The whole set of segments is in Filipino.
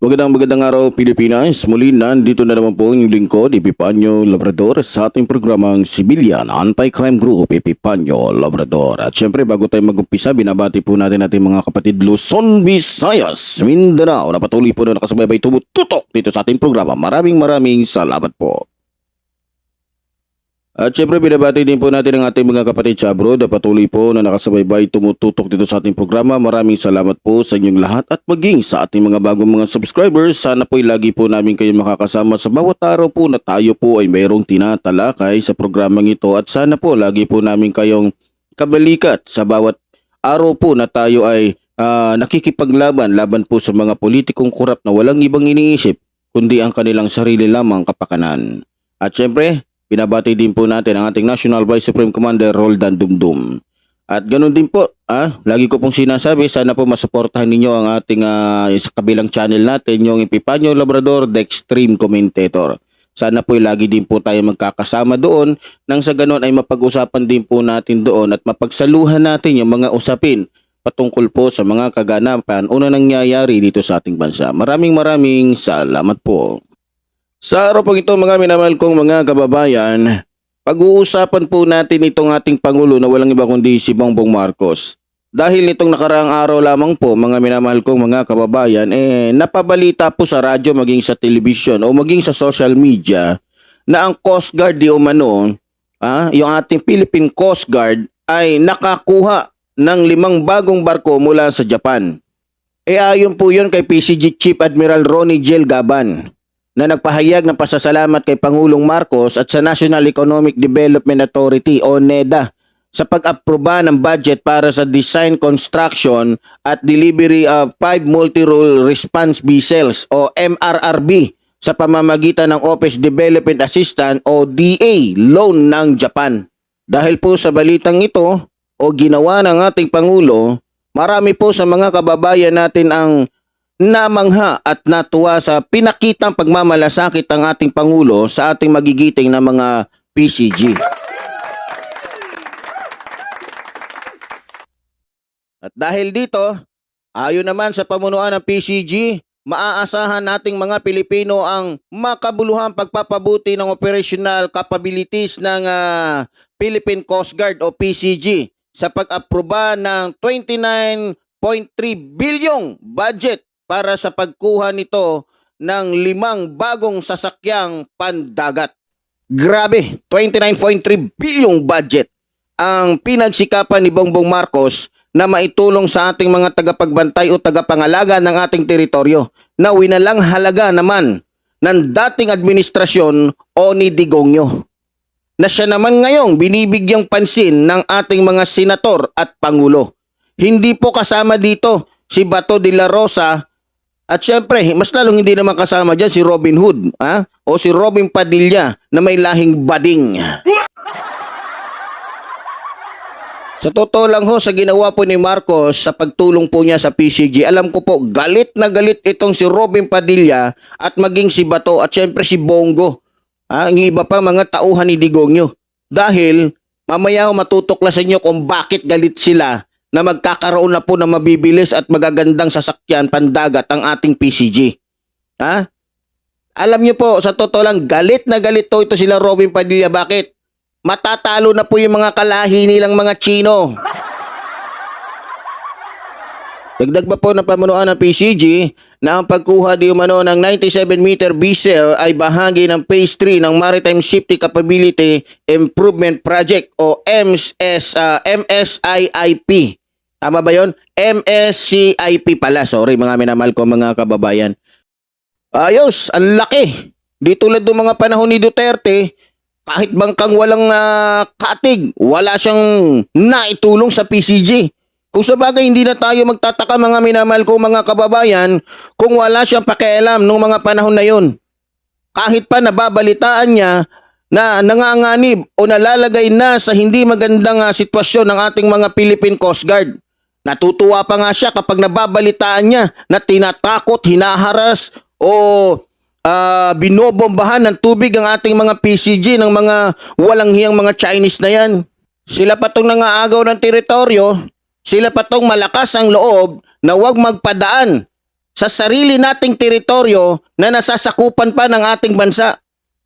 Magandang magandang araw Pilipinas. Muli nandito na naman po inyong lingkod, Epipanyo Labrador sa ating programang Civilian Anti-Crime Group, Epipanyo Labrador. At syempre bago tayo mag-umpisa, binabati po natin ating mga kapatid Luzon, Visayas, Mindanao na patuloy po na nakasubaybay tumututok dito sa ating programa. Maraming maraming salamat po. At syempre binabati din po natin ang ating mga kapatid sa abroad na patuloy po na nakasubaybay tumututok dito sa ating programa. Maraming salamat po sa inyong lahat at maging sa ating mga bagong mga subscribers. Sana po'y lagi po namin kayo makakasama sa bawat araw po na tayo po ay mayroong tinatalakay sa programang ito at sana po lagi po namin kayong kabalikat sa bawat araw po na tayo ay ah, nakikipaglaban laban po sa mga politikong kurap na walang ibang iniisip kundi ang kanilang sarili lamang kapakanan. At syempre, Binabati din po natin ang ating National Vice Supreme Commander Roldan Dumdum. At ganun din po, ah, lagi ko pong sinasabi, sana po masuportahan ninyo ang ating ah, sa kabilang channel natin, yung Epipanyo Labrador, The Extreme Commentator. Sana po lagi din po tayo magkakasama doon nang sa ganun ay mapag-usapan din po natin doon at mapagsaluhan natin yung mga usapin patungkol po sa mga kaganapan o na nangyayari dito sa ating bansa. Maraming maraming salamat po. Sa araw po ito mga minamahal kong mga kababayan, pag-uusapan po natin itong ating Pangulo na walang iba kundi si Bongbong Marcos. Dahil nitong nakaraang araw lamang po mga minamahal kong mga kababayan, eh napabalita po sa radyo maging sa television o maging sa social media na ang Coast Guard di umano, ah, yung ating Philippine Coast Guard ay nakakuha ng limang bagong barko mula sa Japan. E ayon po yun kay PCG Chief Admiral Ronnie Gel Gaban na nagpahayag ng pasasalamat kay Pangulong Marcos at sa National Economic Development Authority o NEDA sa pag-aproba ng budget para sa design, construction at delivery of 5 multi-role response vessels o MRRB sa pamamagitan ng Office Development Assistant o DA loan ng Japan. Dahil po sa balitang ito o ginawa ng ating Pangulo, marami po sa mga kababayan natin ang namangha at natuwa sa pinakitang pagmamalasakit ng ating Pangulo sa ating magigiting na mga PCG. At dahil dito, ayon naman sa pamunuan ng PCG, maaasahan nating mga Pilipino ang makabuluhang pagpapabuti ng operational capabilities ng ah, Philippine Coast Guard o PCG sa pag-aproba ng 29.3 bilyong budget para sa pagkuha nito ng limang bagong sasakyang pandagat. Grabe, 29.3 bilyong budget ang pinagsikapan ni Bongbong Marcos na maitulong sa ating mga tagapagbantay o tagapangalaga ng ating teritoryo na winalang halaga naman ng dating administrasyon o ni Digongyo na siya naman ngayong binibigyang pansin ng ating mga senator at pangulo. Hindi po kasama dito si Bato de la Rosa at syempre, mas lalong hindi naman kasama dyan si Robin Hood ha? o si Robin Padilla na may lahing bading. Sa totoo lang ho, sa ginawa po ni Marcos sa pagtulong po niya sa PCG, alam ko po, galit na galit itong si Robin Padilla at maging si Bato at syempre si Bongo. Ah, yung iba pa mga tauhan ni Digongyo. Dahil mamaya ho matutuklasan nyo kung bakit galit sila na magkakaroon na po ng mabibilis at magagandang sasakyan pandagat ang ating PCG. Ha? Alam niyo po, sa totoo lang, galit na galit to ito sila Robin Padilla. Bakit? Matatalo na po yung mga kalahi nilang mga Chino. Dagdag pa po ng pamunuan ng PCG na ang pagkuha di umano ng 97-meter vessel ay bahagi ng Phase 3 ng Maritime Safety Capability Improvement Project o MS, ah, MSIIP. Tama ba yon? MSCIP pala. Sorry mga minamahal ko mga kababayan. Ayos, ang laki. Di tulad ng mga panahon ni Duterte, kahit bangkang walang ah, katig, wala siyang naitulong sa PCG. Kung sa bagay hindi na tayo magtataka mga minamahal ko mga kababayan kung wala siyang pakialam nung mga panahon na yon. Kahit pa nababalitaan niya na nanganganib o nalalagay na sa hindi magandang ah, sitwasyon ng ating mga Philippine Coast Guard. Natutuwa pa nga siya kapag nababalitaan niya na tinatakot, hinaharas o ah, binobombahan ng tubig ang ating mga PCG ng mga walang hiyang mga Chinese na yan. Sila pa tong nangaagaw ng teritoryo, sila pa tong malakas ang loob na huwag magpadaan sa sarili nating teritoryo na nasasakupan pa ng ating bansa.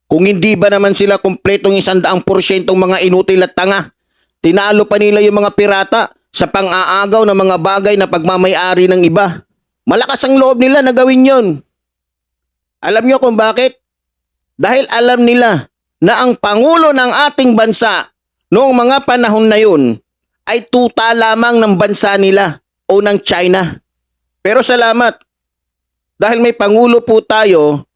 Kung hindi ba naman sila kumpletong isandaang porsyentong mga inutil at tanga, tinalo pa nila yung mga pirata sa pang-aagaw ng mga bagay na pagmamayari ng iba. Malakas ang loob nila na gawin yon. Alam nyo kung bakit? Dahil alam nila na ang Pangulo ng ating bansa noong mga panahon na yun ay tuta lamang ng bansa nila o ng China. Pero salamat. Dahil may Pangulo po tayo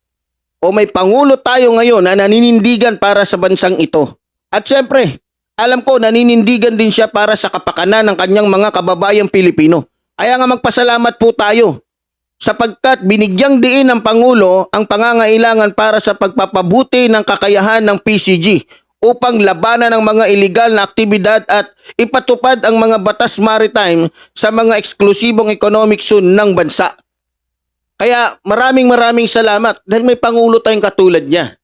o may Pangulo tayo ngayon na naninindigan para sa bansang ito. At syempre, alam ko naninindigan din siya para sa kapakanan ng kanyang mga kababayang Pilipino. Kaya nga magpasalamat po tayo sapagkat binigyang diin ng Pangulo ang pangangailangan para sa pagpapabuti ng kakayahan ng PCG upang labanan ang mga illegal na aktibidad at ipatupad ang mga batas maritime sa mga eksklusibong economic zone ng bansa. Kaya maraming maraming salamat dahil may Pangulo tayong katulad niya.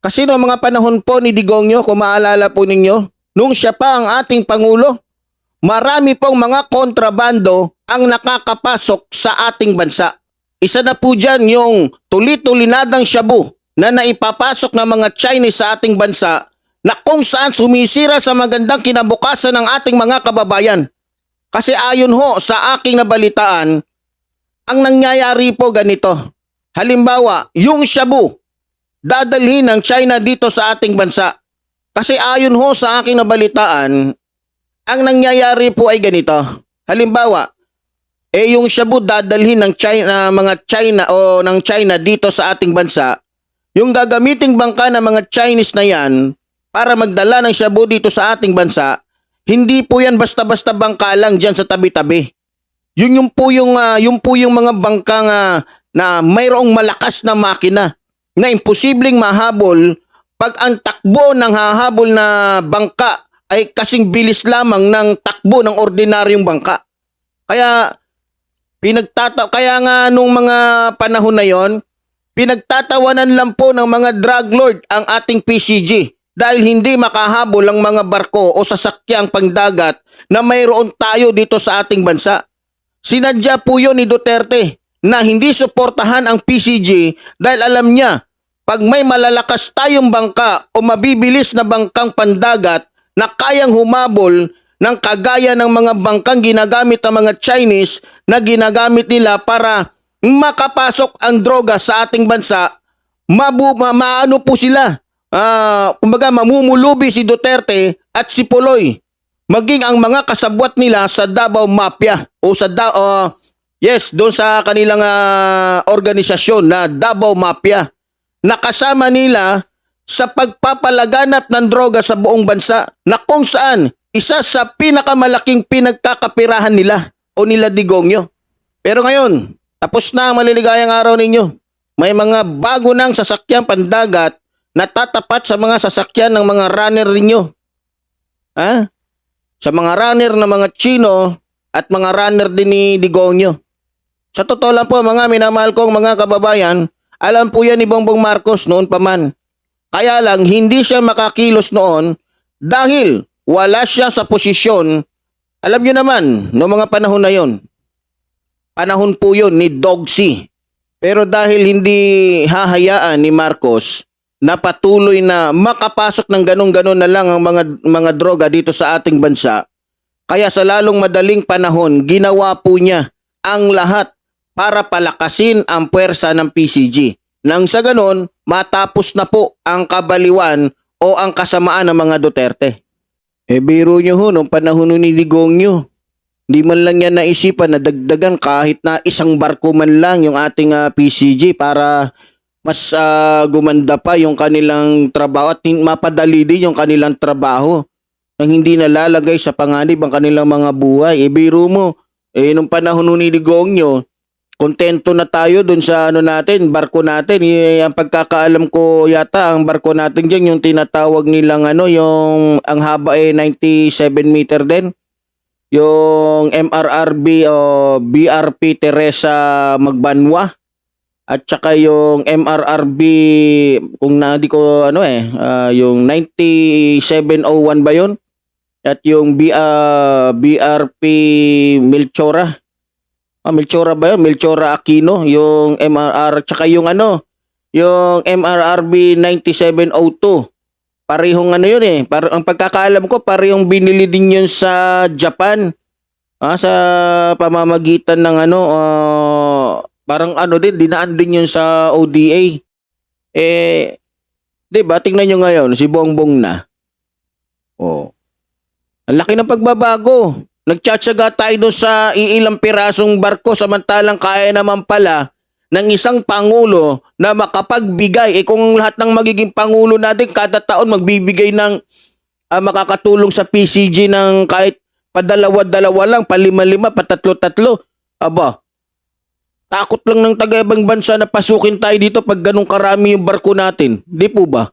Kasi noong mga panahon po ni Digongyo, kung maalala po ninyo, nung siya pa ang ating Pangulo, marami pong mga kontrabando ang nakakapasok sa ating bansa. Isa na po dyan yung tuli-tulinadang shabu na naipapasok ng mga Chinese sa ating bansa na kung saan sumisira sa magandang kinabukasan ng ating mga kababayan. Kasi ayon ho sa aking nabalitaan, ang nangyayari po ganito. Halimbawa, yung shabu, dadalhin ng China dito sa ating bansa. Kasi ayon ho sa aking nabalitaan, ang nangyayari po ay ganito. Halimbawa, eh yung shabu dadalhin ng China, mga China o ng China dito sa ating bansa, yung gagamiting bangka ng mga Chinese na yan para magdala ng shabu dito sa ating bansa, hindi po yan basta-basta bangka lang dyan sa tabi-tabi. Yun yung po yung, ah, yun po yung mga bangka nga na mayroong malakas na makina na imposibleng mahabol pag ang takbo ng hahabol na bangka ay kasing bilis lamang ng takbo ng ordinaryong bangka. Kaya pinagtata kaya nga nung mga panahon na yon, pinagtatawanan lang po ng mga drug lord ang ating PCG dahil hindi makahabol ang mga barko o sasakyang pangdagat na mayroon tayo dito sa ating bansa. Sinadya po yun ni Duterte na hindi suportahan ang PCG dahil alam niya pag may malalakas tayong bangka o mabibilis na bangkang pandagat na kayang humabol ng kagaya ng mga bangkang ginagamit ng mga Chinese na ginagamit nila para makapasok ang droga sa ating bansa, mabu, ma, maano po sila. Ah, kumbaga mamumulubi si Duterte at si Puloy. Maging ang mga kasabwat nila sa Davao Mafia o sa da, ah, yes, doon sa kanilang ah, organisasyon na Davao Mafia. Nakasama nila sa pagpapalaganap ng droga sa buong bansa na kung saan isa sa pinakamalaking pinagkakapirahan nila o nila Digongyo. Pero ngayon, tapos na ang maliligayang araw ninyo. May mga bago ng sasakyang pandagat na tatapat sa mga sasakyan ng mga runner ninyo. Ha? Sa mga runner ng mga Chino at mga runner din ni Digongyo. Sa totoo lang po mga minamahal kong mga kababayan, alam po yan ni Bongbong Marcos noon pa man. Kaya lang hindi siya makakilos noon dahil wala siya sa posisyon. Alam niyo naman, no mga panahon na yon. Panahon po yon ni Dogsy. Pero dahil hindi hahayaan ni Marcos na patuloy na makapasok ng ganong-ganon na lang ang mga, mga droga dito sa ating bansa, kaya sa lalong madaling panahon, ginawa po niya ang lahat para palakasin ang puwersa ng PCG. Nang sa ganon, matapos na po ang kabaliwan o ang kasamaan ng mga Duterte. Eh biro nyo ho, nung panahon ni Digongyo, hindi man lang yan naisipan na dagdagan kahit na isang barko man lang yung ating ah, PCG para mas ah, gumanda pa yung kanilang trabaho at mapadali din yung kanilang trabaho nang hindi nalalagay sa panganib ang kanilang mga buhay. E biro mo, eh nung panahon ni Digongyo, kontento na tayo dun sa ano natin, barko natin. Y- ang pagkakaalam ko yata, ang barko natin dyan, yung tinatawag nilang ano, yung ang haba eh 97 meter din. Yung MRRB o BRP Teresa Magbanwa. At saka yung MRRB, kung na di ko ano eh, ah, yung 9701 ba yun? At yung B, ah, BRP Milchora. Ah, Milchora ba yun? Milchora Aquino, yung MRR, tsaka yung ano, yung MRRB 9702. Parehong ano yun eh. Par ang pagkakaalam ko, parehong binili din yun sa Japan. Ah, sa pamamagitan ng ano, ah, parang ano din, dinaan din yun sa ODA. Eh, di ba, tingnan nyo ngayon, si Bongbong na. Oh. Ang laki ng pagbabago. Nagtsatsaga tayo doon sa iilang pirasong barko samantalang kaya naman pala ng isang pangulo na makapagbigay. Eh kung lahat ng magiging pangulo natin kada taon magbibigay ng ah, makakatulong sa PCG ng kahit padalawa-dalawa lang, palima-lima, patatlo-tatlo. Aba, takot lang ng taga-ibang bansa na pasukin tayo dito pag ganun karami yung barko natin. Di po ba?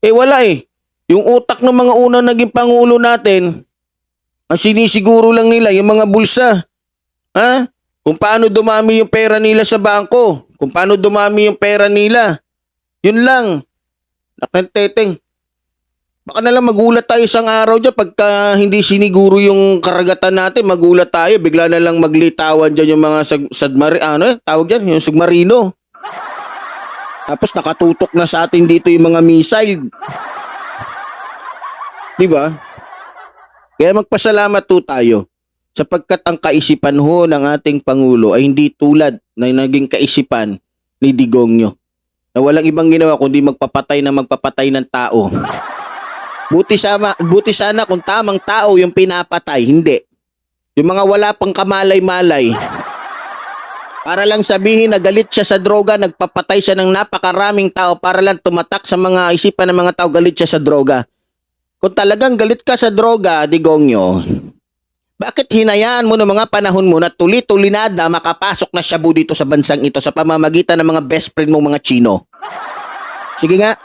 Eh wala eh. Yung utak ng mga unang naging pangulo natin, ang sinisiguro lang nila yung mga bulsa. Ha? Kung paano dumami yung pera nila sa bangko. Kung paano dumami yung pera nila. Yun lang. Nakanteteng. Baka na lang magulat tayo isang araw dyan pagka hindi siniguro yung karagatan natin, magulat tayo, bigla na lang maglitawan dyan yung mga sag, sadmari, ano eh, tawag dyan, yung submarino. Tapos nakatutok na sa atin dito yung mga missile. Di ba? Kaya magpasalamat po tayo sapagkat ang kaisipan ho ng ating Pangulo ay hindi tulad ng naging kaisipan ni Digongyo na walang ibang ginawa kundi magpapatay na magpapatay ng tao. Buti sana, buti sana kung tamang tao yung pinapatay, hindi. Yung mga wala pang kamalay-malay. Para lang sabihin na galit siya sa droga, nagpapatay siya ng napakaraming tao para lang tumatak sa mga isipan ng mga tao, galit siya sa droga. Kung talagang galit ka sa droga, Digongyo, bakit hinayaan mo ng mga panahon mo na tuli-tulinada makapasok na shabu dito sa bansang ito sa pamamagitan ng mga best friend mong mga Chino? Sige nga.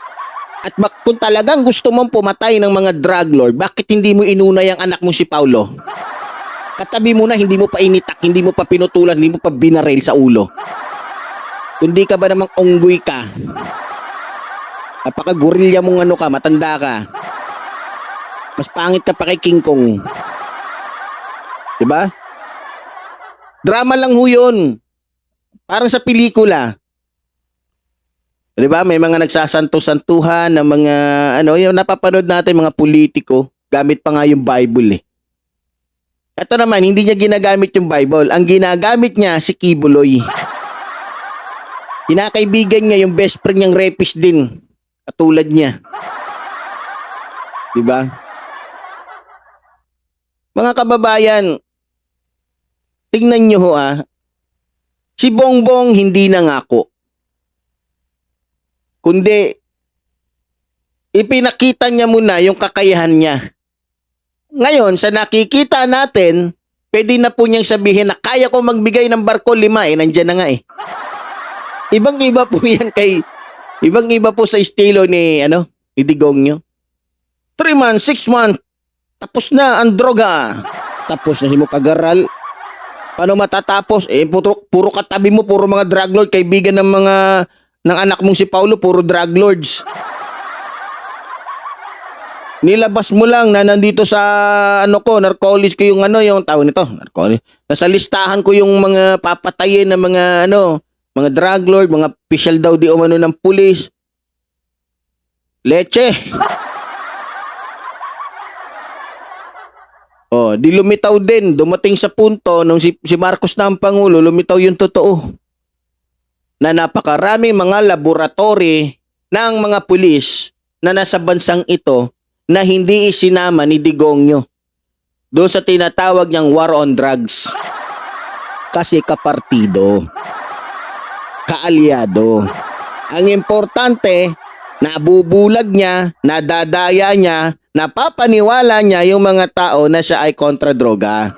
At bak- kung talagang gusto mong pumatay ng mga drug lord, bakit hindi mo inunay ang anak mo si Paulo? Katabi mo na, hindi mo pa initak, hindi mo pa pinutulan, hindi mo pa binaril sa ulo. Kundi ka ba namang unggoy ka? Napaka-gorilya mong ano ka, matanda ka. Mas pangit ka pa kay King Kong. Diba? Drama lang ho yun. Parang sa pelikula. Diba? May mga nagsasanto-santuhan ng mga, ano, yung napapanood natin mga politiko, gamit pa nga yung Bible eh. Ito naman, hindi niya ginagamit yung Bible. Ang ginagamit niya, si Kibuloy. Kinakaibigan niya yung best friend niyang rapist din. Katulad niya. Diba? Mga kababayan, tingnan nyo ho ah, si Bongbong hindi nangako. Kundi, ipinakita niya muna yung kakayahan niya. Ngayon, sa nakikita natin, pwede na po niyang sabihin na kaya ko magbigay ng barko lima eh, nandyan na nga eh. Ibang iba po yan kay, ibang iba po sa estilo ni, ano, ni Digongyo. 3 months, 6 months, tapos na ang droga. Tapos na si mo kagaral. Paano matatapos? Eh, puro, puro katabi mo, puro mga drug lord, kaibigan ng mga, ng anak mong si Paulo, puro drug lords. Nilabas mo lang na nandito sa ano ko, narcolis ko yung ano, yung tawag nito, narcolis. Nasa listahan ko yung mga papatayin ng mga ano, mga drug lord, mga official daw di umano ng pulis. Leche. Oh, di lumitaw din, dumating sa punto nung si, si Marcos na ang pangulo, lumitaw yung totoo. Na napakaraming mga laboratory ng mga pulis na nasa bansang ito na hindi isinama ni Digongyo doon sa tinatawag niyang war on drugs. Kasi kapartido, kaalyado. Ang importante, nabubulag niya, nadadaya niya, napapaniwala niya yung mga tao na siya ay kontra droga.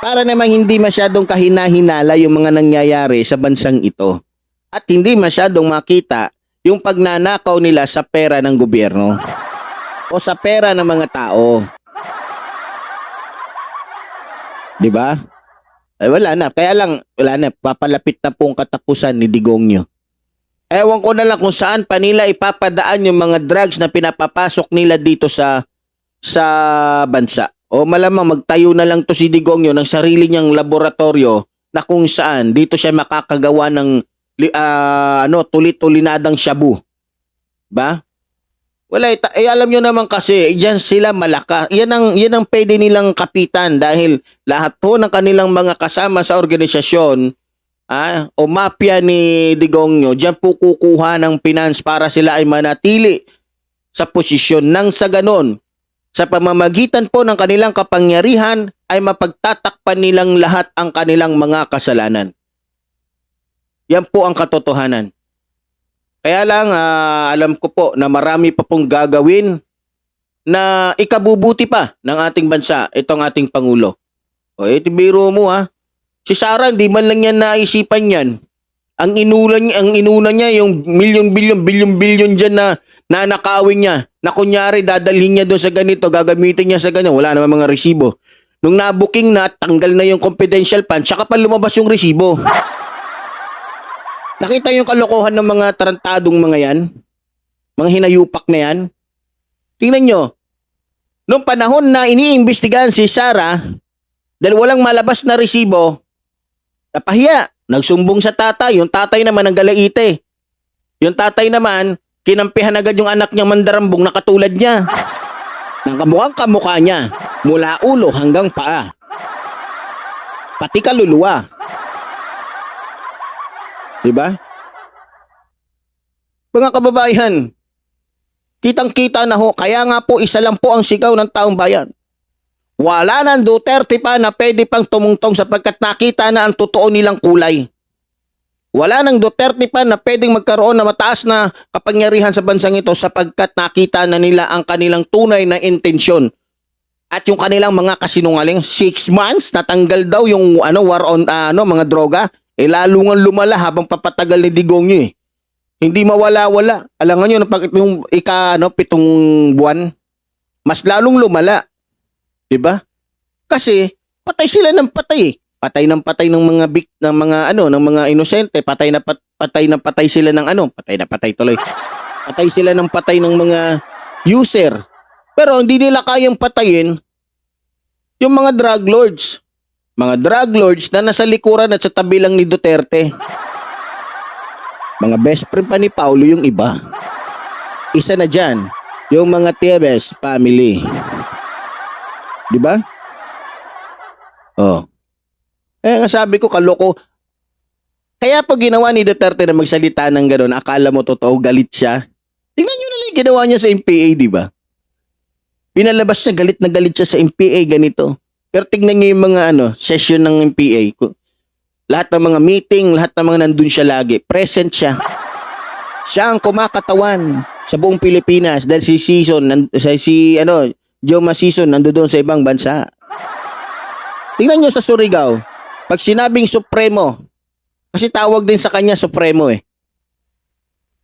para naman hindi masyadong kahina-hinala yung mga nangyayari sa bansang ito. At hindi masyadong makita yung pagnanakaw nila sa pera ng gobyerno o sa pera ng mga tao. 'Di ba? Ay wala na. Kaya lang, wala na. Papalapit na pong katapusan ni Digongyo. Ewan ko na lang kung saan pa nila ipapadaan yung mga drugs na pinapapasok nila dito sa sa bansa. O malamang magtayo na lang to si Digongyo ng sarili niyang laboratorio na kung saan dito siya makakagawa ng ah, ano tulit-tulinadang shabu. Ba? Wala, eh, alam nyo naman kasi, eh, dyan sila malaka. Yan ang, yan ang pwede nilang kapitan dahil lahat po ng kanilang mga kasama sa organisasyon ah, o mafia ni Digongyo, dyan po kukuha ng finance para sila ay manatili sa posisyon. Nang sa ganon, sa pamamagitan po ng kanilang kapangyarihan ay mapagtatakpan nilang lahat ang kanilang mga kasalanan. Yan po ang katotohanan. Kaya lang, ah, alam ko po na marami pa pong gagawin na ikabubuti pa ng ating bansa, itong ating Pangulo. O, eh, biro mo ha. Si Sara, hindi man lang yan naisipan yan. Ang inulan ang inuna niya yung milyon bilyon bilyon bilyon diyan na nanakawin niya. Na kunyari dadalhin niya doon sa ganito, gagamitin niya sa ganyan, wala naman mga resibo. Nung nabuking na, tanggal na yung confidential fund, saka pa lumabas yung resibo. Nakita yung kalokohan ng mga tarantadong mga yan? Mga hinayupak na yan? Tingnan nyo. Noong panahon na iniimbestigahan si Sarah, dahil walang malabas na resibo, napahiya. Nagsumbong sa tatay. Yung tatay naman ang galaite. Yung tatay naman, kinampihan agad yung anak niyang mandarambong na katulad niya. Nang kamukhang kamukha niya, mula ulo hanggang paa. Pati kaluluwa. Diba? Mga kababayan, kitang-kita na ho, kaya nga po isa lang po ang sigaw ng taong bayan. Wala nang Duterte pa na pwede pang tumungtong sapagkat nakita na ang totoo nilang kulay. Wala nang Duterte pa na pwedeng magkaroon na mataas na kapangyarihan sa bansang ito sapagkat nakita na nila ang kanilang tunay na intensyon. At yung kanilang mga kasinungaling, six months, natanggal daw yung ano, war on ah, ano, mga droga. Eh lalo nga lumala habang papatagal ni Digongyo eh. Hindi mawala-wala. Alam nyo, pag itong ika, ano, pitong buwan, mas lalong lumala. 'Di ba? Kasi patay sila ng patay. eh. Patay ng patay ng mga bik ng mga ano, ng mga inosente, patay na pat, patay na patay sila ng ano, patay na patay tuloy. Patay sila ng patay ng mga user. Pero hindi nila kayang patayin yung mga drug lords. Mga drug lords na nasa likuran at sa tabi lang ni Duterte. Mga best friend pa ni Paulo yung iba. Isa na dyan, yung mga Tieves family. Di ba? Oh. Eh, nga sabi ko, kaloko. Kaya po ginawa ni Duterte na magsalita ng gano'n, akala mo totoo, galit siya. Tingnan nyo na lang ginawa niya sa MPA, di ba? Pinalabas niya, galit na galit siya sa MPA, ganito. Pero tingnan niyo yung mga ano, session ng MPA. Lahat ng mga meeting, lahat ng mga nandun siya lagi. Present siya. Siya ang kumakatawan sa buong Pilipinas dahil si Season, si ano, Joma Season nandoon sa ibang bansa. Tingnan niyo sa Surigao. Pag sinabing Supremo, kasi tawag din sa kanya Supremo eh.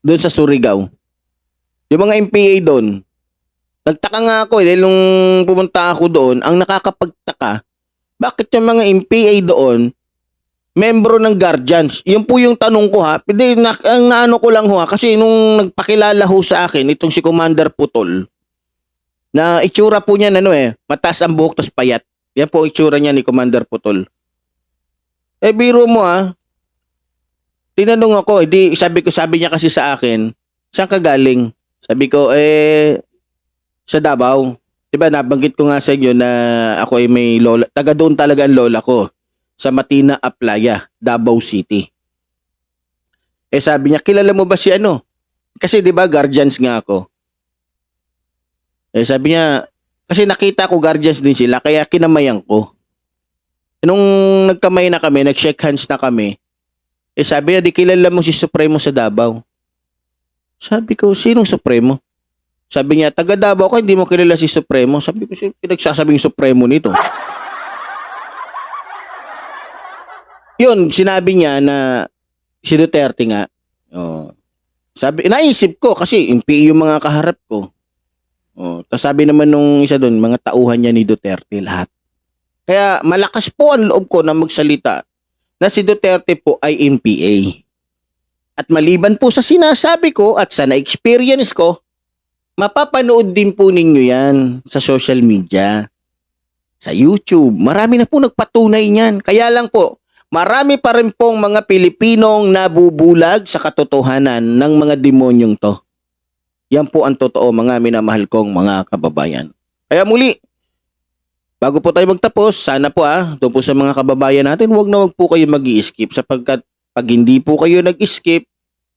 Doon sa Surigao. Yung mga MPA doon, nagtaka nga ako eh, nung pumunta ako doon, ang nakakapagtaka, bakit yung mga MPA doon, membro ng guardians? Yun po yung tanong ko ha. Hindi, na, ang naano ko lang ho ha, kasi nung nagpakilala ho sa akin, itong si Commander Putol, na itsura po niya ano eh, mataas ang buhok tas payat. Yan po itsura niya ni Commander Putol. Eh biro mo ah. Tinanong ako, edi sabi ko sabi niya kasi sa akin, saan ka galing? Sabi ko eh sa Davao. 'Di ba nabanggit ko nga sa inyo na ako ay may lola, taga doon talaga ang lola ko sa Matina Aplaya, Davao City. Eh sabi niya, kilala mo ba si ano? Kasi 'di ba guardians nga ako. Eh sabi niya, kasi nakita ko guardians din sila kaya kinamayan ko. Nung nagkamay na kami, nag-shake hands na kami, eh sabi niya, di kilala mo si Supremo sa Davao. Sabi ko, sinong Supremo? Sabi niya, taga Davao ka, hindi mo kilala si Supremo. Sabi ko, sino pinagsasabing Supremo nito? yun, sinabi niya na si Duterte nga, oh, sabi, naisip ko kasi yung PE yung mga kaharap ko. Oh, tapos sabi naman nung isa doon, mga tauhan niya ni Duterte lahat. Kaya malakas po ang loob ko na magsalita na si Duterte po ay NPA. At maliban po sa sinasabi ko at sa na-experience ko, mapapanood din po ninyo yan sa social media, sa YouTube. Marami na po nagpatunay niyan. Kaya lang po, marami pa rin pong mga Pilipinong nabubulag sa katotohanan ng mga demonyong to. Yan po ang totoo mga minamahal kong mga kababayan. Kaya muli, bago po tayo magtapos, sana po ah, doon po sa mga kababayan natin, wag na wag po kayo mag skip sapagkat pag hindi po kayo nag-skip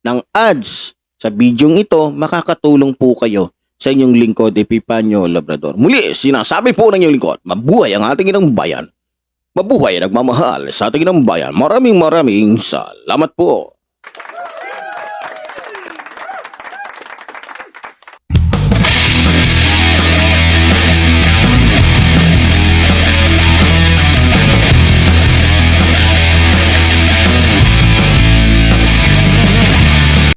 ng ads sa bidyong ito, makakatulong po kayo sa inyong lingkod Epipanyo Labrador. Muli, sinasabi po ng inyong lingkod, mabuhay ang ating inang bayan. Mabuhay ang nagmamahal sa ating inang bayan. Maraming maraming salamat po.